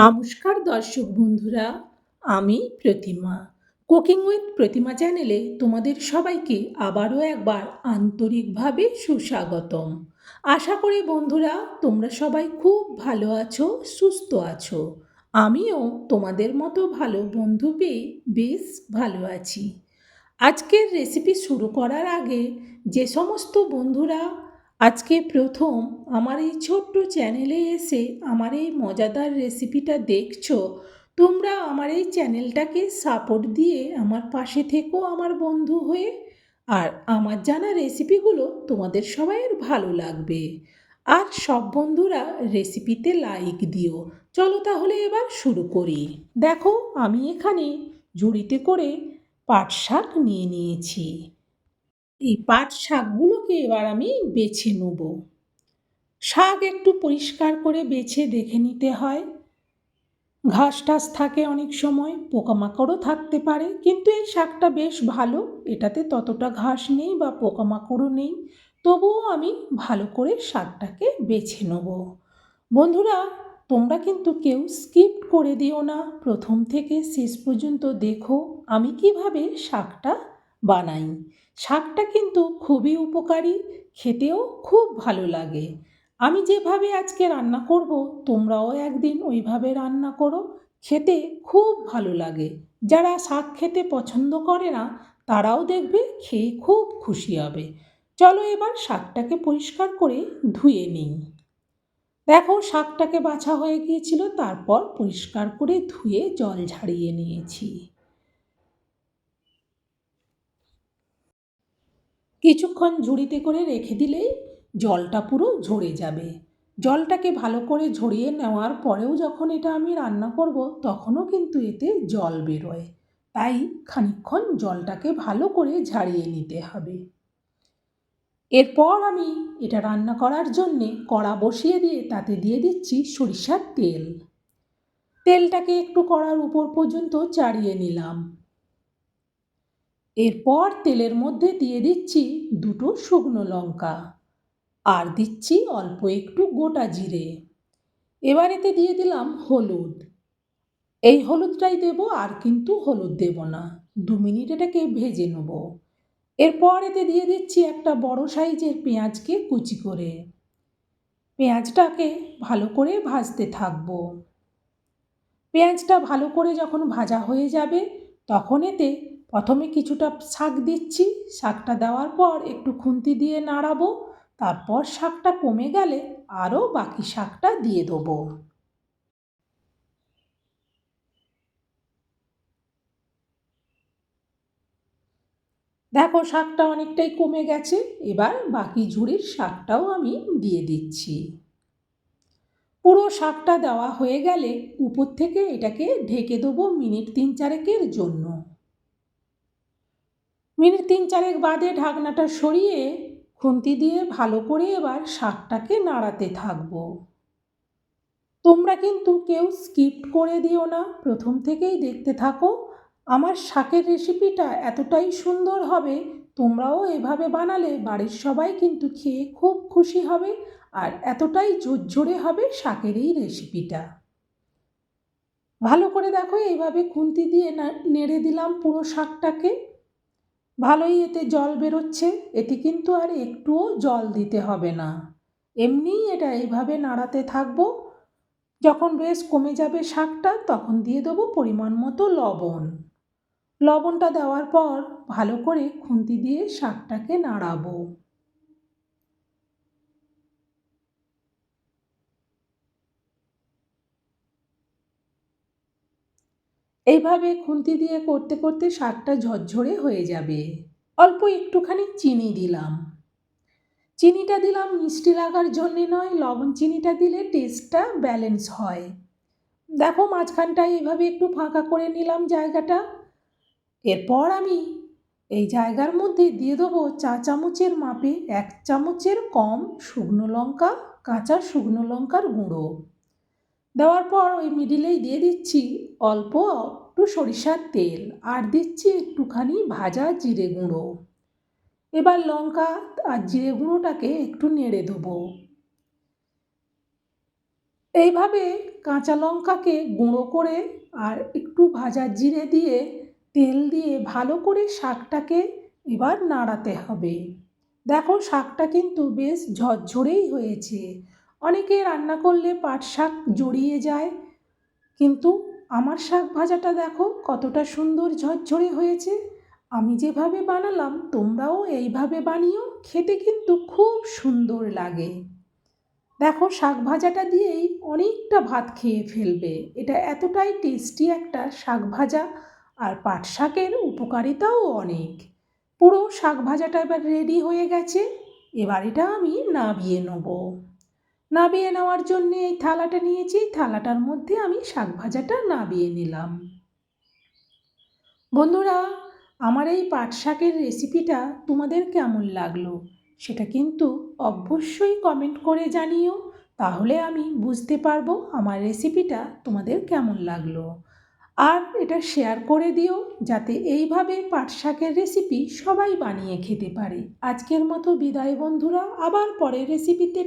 নমস্কার দর্শক বন্ধুরা, আমি প্রতিমা। কুকিং উইথ প্রতিমা চ্যানেলে তোমাদের সবাইকে আবারও একবার আন্তরিকভাবে সুস্বাগতম। আশা করি বন্ধুরা, তোমরা সবাই খুব ভালো আছো, সুস্থ আছো। আমিও তোমাদের মতো ভালো বন্ধু পেয়ে বেশ ভালো আছি। আজকের রেসিপি শুরু করার আগে যে সমস্ত বন্ধুরা আজকে প্রথম আমার এই ছোট্ট চ্যানেলে এসে আমার এই মজাদার রেসিপিটা দেখছ। তোমরা আমার এই চ্যানেলটাকে সাপোর্ট দিয়ে আমার পাশে থেকো আমার বন্ধু হয়ে। আর আমার জানা রেসিপিগুলো তোমাদের সবাইয়ের ভালো লাগবে। আর সব বন্ধুরা রেসিপিতে লাইক দিও। চলো তাহলে এবার শুরু করি। দেখো আমি এখানে ঝুড়িতে করে পাট শাক নিয়ে নিয়েছি। এই পাট শাকগুলোকে এবার আমি বেছে নেব। শাক একটু পরিষ্কার করে বেছে দেখে নিতে হয়। ঘাস টাস থাকে অনেক সময়, পোকামাকড়ও থাকতে পারে, কিন্তু এই শাকটা বেশ ভালো। এটাতে ততটা ঘাস নেই বা পোকামাকড়ও নেই। তবুও আমি ভালো করে শাকটাকে বেছে নেব। বন্ধুরা, তোমরা কিন্তু কেউ স্কিপ করে দিও না। প্রথম থেকে শেষ পর্যন্ত দেখো আমি কীভাবে শাকটা বানাই। শাকটা কিন্তু খুবই উপকারী, খেতেও খুব ভালো লাগে। আমি যেভাবে আজকে রান্না করব, তোমরাও একদিন ওইভাবে রান্না করো, খেতে খুব ভালো লাগে। যারা শাক খেতে পছন্দ করে না, তারাও দেখবে খেয়ে খুব খুশি হবে। চলো এবার শাকটাকে পরিষ্কার করে ধুয়ে নিই। দেখো, শাকটাকে বাছা হয়ে গিয়েছিল, তারপর পরিষ্কার করে ধুয়ে জল ঝাড়িয়ে নিয়েছি। কিছুক্ষণ ঝুড়িতে করে রেখে দিলেই জলটা পুরো ঝরে যাবে। জলটাকে ভালো করে ঝরিয়ে নেওয়ার পরেও যখন এটা আমি রান্না করব, তখনও কিন্তু এতে জল বেরোয়। তাই খানিক্ষণ জলটাকে ভালো করে ঝাড়িয়ে নিতে হবে। এরপর আমি এটা রান্না করার জন্যে কড়া বসিয়ে দিয়ে তাতে দিয়ে দিচ্ছি সরিষার তেল। তেলটাকে একটু কড়ার উপর পর্যন্ত চাড়িয়ে নিলাম। এরপর তেলের মধ্যে দিয়ে দিচ্ছি দুটো শুকনো লঙ্কা। আর দিচ্ছি অল্প একটু গোটা জিরে। এবার এতে দিয়ে দিলাম হলুদ। এই হলুদটাই দেব, আর কিন্তু হলুদ দেব না। দু মিনিট এটাকে ভেজে নেব। এরপর এতে দিয়ে দিচ্ছি একটা বড় সাইজের পেঁয়াজকে কুচি করে। পেঁয়াজটাকে ভালো করে ভাজতে থাকব। পেঁয়াজটা ভালো করে যখন ভাজা হয়ে যাবে, তখন এতে প্রথমে কিছুটা শাক দিচ্ছি, শাকটা দেওয়ার পর একটু খুন্তি দিয়ে নাড়াবো, তারপর শাকটা কমে গেলে আরও বাকি শাকটা দিয়ে দেবো। দেখো শাকটা অনেকটাই কমে গেছে, এবার বাকি ঝুড়ির শাকটাও আমি দিয়ে দিচ্ছি। পুরো শাকটা দেওয়া হয়ে গেলে উপর থেকে এটাকে ঢেকে দেবো মিনিট তিন চারেকের জন্য। মিনিট তিন চারেক বাদে ঢাকনাটা সরিয়ে খুন্তি দিয়ে ভালো করে এবার শাকটাকে নাড়াতে থাকব। তোমরা কিন্তু কেউ স্কিপ করে দিও না, প্রথম থেকেই দেখতে থাকো। আমার শাকের রেসিপিটা এতটাই সুন্দর হবে, তোমরাও এভাবে বানালে বাড়ির সবাই কিন্তু খেয়ে খুব খুশি হবে আর এতটাই ঝরঝরে হবে শাকের এই রেসিপিটা। ভালো করে দেখো, এইভাবে খুন্তি দিয়ে নেড়ে দিলাম পুরো শাকটাকে। ভালোই এতে জল বেরোচ্ছে, এতে কিন্তু আর একটুও জল দিতে হবে না। এমনিই এটা এইভাবে নাড়াতে থাকব। যখন বেশ কমে যাবে শাকটা, তখন দিয়ে দেবো পরিমাণ মতো লবণ। লবণটা দেওয়ার পর ভালো করে খুন্তি দিয়ে শাকটাকে নাড়াবো। এইভাবে খুন্তি দিয়ে করতে করতে শাকটা ঝরঝরে হয়ে যাবে। অল্প একটুখানি চিনি দিলাম। চিনিটা দিলাম মিষ্টি লাগার জন্যে নয়, লবণ চিনিটা দিলে টেস্টটা ব্যালেন্স হয়। দেখো মাঝখানটায় এইভাবে একটু ফাঁকা করে নিলাম জায়গাটা। এরপর আমি এই জায়গার মধ্যে দিয়ে দেবো চা চামচের মাপে এক চামচের কম শুকনো লঙ্কা, কাঁচা শুকনো লঙ্কার গুঁড়ো। দেওয়ার পর ওই মিডিলেই দিয়ে দিচ্ছি অল্প একটু সরিষার তেল আর দিচ্ছি একটুখানি ভাজা জিরে গুঁড়ো। এবার লঙ্কা আর জিরে গুঁড়োটাকে একটু নেড়ে দেবো। এইভাবে কাঁচা লঙ্কাকে গুঁড়ো করে আর একটু ভাজা জিরে দিয়ে তেল দিয়ে ভালো করে শাকটাকে এবার নাড়াতে হবে। দেখো শাকটা কিন্তু বেশ ঝরঝরেই হয়েছে। অনেকে রান্না করলে পাট শাক জড়িয়ে যায়, কিন্তু আমার শাক ভাজাটা দেখো কতটা সুন্দর ঝরঝরে হয়েছে। আমি যেভাবে বানালাম, তোমরাও এইভাবে বানিও, খেতে কিন্তু খুব সুন্দর লাগে। দেখো, শাক ভাজাটা দিয়েই অনেকটা ভাত খেয়ে ফেলবে। এটা এতটাই টেস্টি একটা শাক ভাজা, আর পাট শাকের উপকারিতাও অনেক। পুরো শাক ভাজাটা এবার রেডি হয়ে গেছে। এবার এটা আমি নাবিয়ে নেব। নাবিয়ে নেওয়ার জন্যে এই থালাটা নিয়েছি। থালাটার মধ্যে আমি শাক ভাজাটা নাবিয়ে নিলাম। বন্ধুরা, আমার এই পাট শাকের রেসিপিটা তোমাদের কেমন লাগল সেটা কিন্তু অবশ্যই কমেন্ট করে জানিও। তাহলে আমি বুঝতে পারব আমার রেসিপিটা তোমাদের কেমন লাগল। আর এটা শেয়ার করে দিও যাতে এইভাবে পাট শাকের রেসিপি সবাই বানিয়ে খেতে পারে। আজকের মতো বিদায় বন্ধুরা, আবার পরের রেসিপিতে